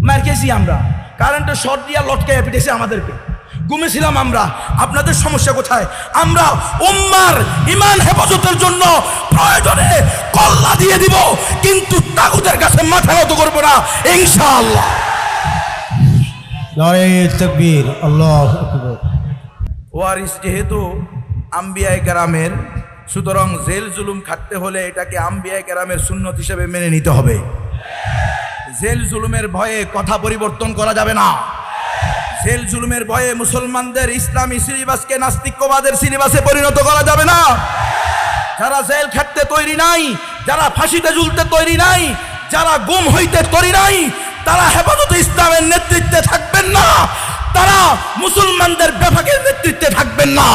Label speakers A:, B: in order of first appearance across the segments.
A: মার খেয়েছি আমরা। কারেন্টের শর্ট দিয়া লটকে পিটেছে আমাদেরকে। ঘুমেছিলাম আমরা। আপনাদের সমস্যা কোথায়? আমরা উম্মার ইমান হেফাজতের জন্য প্রয়োজনে কল্লা দিয়ে দিব কিন্তু তাগুদের কাছে মাথা নত করব না ইনশাআল্লাহ।
B: তকবীর আল্লাহ
A: ওয়ারিস যেহেতু আম্বিয়ায় গ্রামের সুতরাং জেল জুলুম খাটতে হলে এটাকে আম্বিয়ায় গ্রামের সুন্নত হিসেবে মেনে নিতে হবে। জেল জুলুমের ভয়ে কথা পরিবর্তন করা যাবে না। জেল জুলুমের ভয়ে মুসলমানদের ইসলামী সিলেবাসকে নাস্তিক্যবাদের সিলেবাসে পরিণত করা যাবে না। যারা জেল খাটতে তৈরি নাই, যারা ফাঁসিতে ঝুলতে তৈরি নাই, যারা গুম হইতে তৈরি নাই, তারা হেফাজতে ইসলামের নেতৃত্বে থাকবেন না। তারা মুসলমানদের বেফাকের নেতৃত্বে থাকবেন না।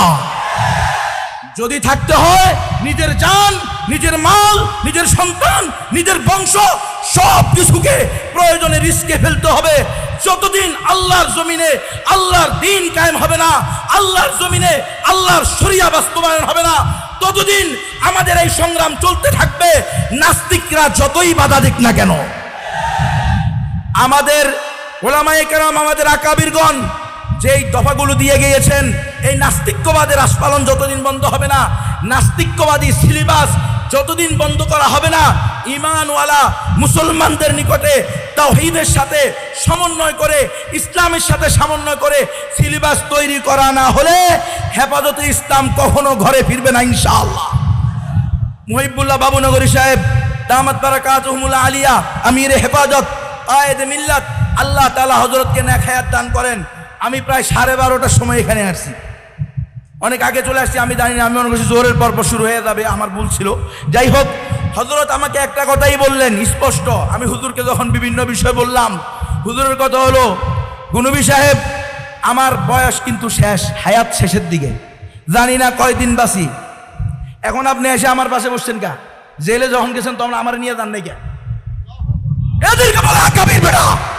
A: যদি থাকতে হয়, নিজের জান, নিজের মাল, নিজের সন্তান, নিজের বংশ, সব কিছুকে প্রয়োজনে রিস্কে ফেলতে হবে। যতদিন আল্লাহর জমিনে আল্লাহর দিন কায়েম হবে না, আল্লাহর জমিনে আল্লাহর শরিয়া বাস্তবায়ন হবে না, ততদিন আমাদের এই সংগ্রাম চলতে থাকবে, নাস্তিকরা যতই বাধা দিক না কেন। আমাদের ওলামায়ে কেরাম, আমাদের আকাবিরগণ যেই দফাগুলো দিয়ে গিয়েছেন, এই নাস্তিক্যবাদের আস্পালন যতদিন বন্ধ হবে না, নাস্তিক্যবাদী সিলেবাস যতদিন বন্ধ করা হবে না ইমানওয়ালা মুসলমানদের নিকটে তাওহীদের সাথে সমন্বয় করে, ইসলামের সাথে সমন্বয় করে সিলেবাস তৈরি করা না হলে হেফাজতে ইসলাম কখনো ঘরে ফিরবে না, ইনশাআল্লাহ। মুহিবুল্লাহ বাবুনগরী সাহেব, দামাত বারাকাতুহুমুল্লাহ আলিয়া, আমির হেফাজত, আয়েদ মিল্লাত, আল্লাহ তাআলা হযরতকে নেক হায়াত দান করেন। আমি প্রায় সাড়ে বারোটার সময় এখানে আসছি। অনেক আগে চলে আসছি, আমি জানি না, আমি মনে করছি জোরের পর্ব শুরু হয়ে যাবে, আমার ভুল ছিল। যাই হোক হজরত আমাকে একটা কথাই বললেন, স্পষ্ট। আমি হুজুরকে যখন বিভিন্ন বিষয় বললাম, হুজুরের কথা হলো, গুনবী সাহেব, আমার বয়স কিন্তু শেষ, হায়াত শেষের দিকে। জানি না কয়দিন বাসি এখন আপনি এসে আমার পাশে বসছেন কা? জেলে যখন গেছেন তখন আমার নিয়ে যান নাই কে? বলে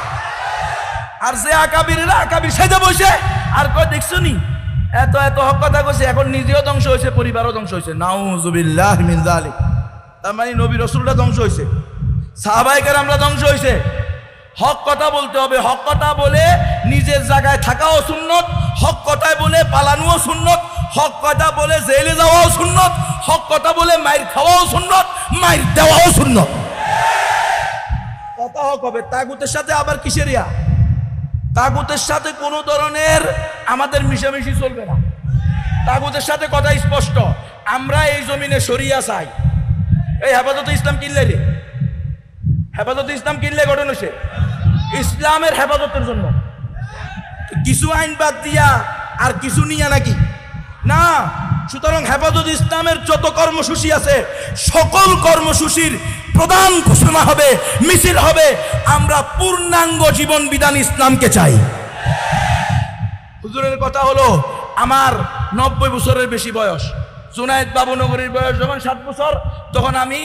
A: আর যে আকাবিরেরা আকাবির, সেজে বসে। আর কয়, দেখছ নি? এত এত হক কথা কইছে, এখন নিজেও ধ্বংস হয়েছে পরিবারও ধ্বংস হয়েছে নাউজুবিল্লাহ মিন যালিক। তার মানে নবী রসুলটা ধ্বংস হয়েছে সাহাবাইকার আমরা ধ্বংস হয়েছে হক কথা বলতে হবে। হক কথা বলে নিজের জায়গায় থাকাও সুন্নত। হক কথায় বলে পালানোও সুন্নত। হক কথা বলে জেলে যাওয়াও সুন্নত। হক কথা বলে মাইর খাওয়াও সুন্নত। মাইর দেওয়াও সুন্নত। কথা হক হবে। তাগুতের সাথে আবার কিসের ইয়া? তাগুতের সাথে কোনো ধরনের আমাদের মিশামিশি চলবে না। তাগুতের সাথে কথা স্পষ্ট। আমরা এই জমিনে সরিয়া চাই। এই হেফাজত ইসলাম কিনলে রে? হেফাজত ইসলাম কিনলে গঠন হয়েছে ইসলামের হেফাজতের জন্য। কিছু আইন বাদ দিয়া আর কিছু নিয়া নাকি? না, সুতরাং হেফাজত ইসলামের যত কর্মসূচি আছে, সকল কর্মসূচির প্রধান ঘোষণা হবে, মিছিল হবে, আমরা পূর্ণাঙ্গ জীবন বিধান ইসলামকে চাই। হুজুরের কথা হলো, আমার নব্বই বছরের বেশি বয়স। জুনায়দ বাবুনগরীর বয়স যখন সাত বছর, তখন আমি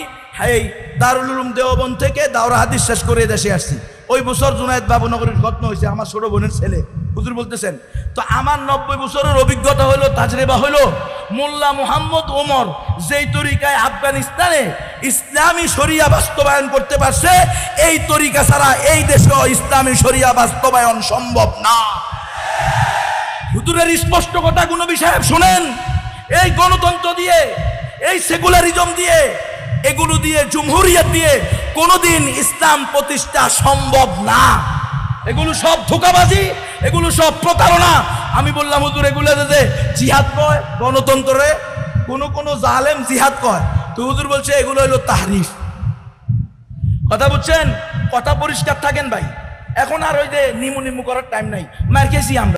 A: এই দারুল উলুম দেওবন থেকে দাওরা হাদিস শেষ করে দেশে আসছি। ওই বছর জুনায়দ বাবুনগরীর ঘটনা হয়েছে, আমার ছোট বোনের ছেলে। হুজুর বলতেছেন, তো আমার নব্বই বছরের অভিজ্ঞতা হলো, তাজরেবা হলো মোল্লা মুহাম্মদ ওমর যেই তরিকায় আফগানিস্তানে ইসলামী শরিয়া বাস্তবায়ন করতে পারছে, এই তরিকা ছাড়া এই দেশে ইসলামী শরিয়া বাস্তবায়ন সম্ভব না। হুজুরের স্পষ্ট কথা গুনবী সাহেব শুনেন, এই গণতন্ত্র দিয়ে, এই সেকুলারিজম দিয়ে, এগুলো দিয়ে, জুমহুরিয়ত দিয়ে কোনোদিন ইসলাম প্রতিষ্ঠা সম্ভব না। এগুলো সব ধোকাবাজি, এগুলো সব প্রতারণা। আমি বললাম, হুজুর, এগুলো যে জিহাদ কয়, গণতন্ত্রে কোনো কোনো জালেম জিহাদ কয়। তো হুজুর বলছে, এগুলো হলো তাহরিফ। কথা বুঝছেন? কথা পরিষ্কার থাকেন ভাই। এখন আর ওই যে নিমু নিমু করার টাইম নাই। মার খেয়েছি আমরা।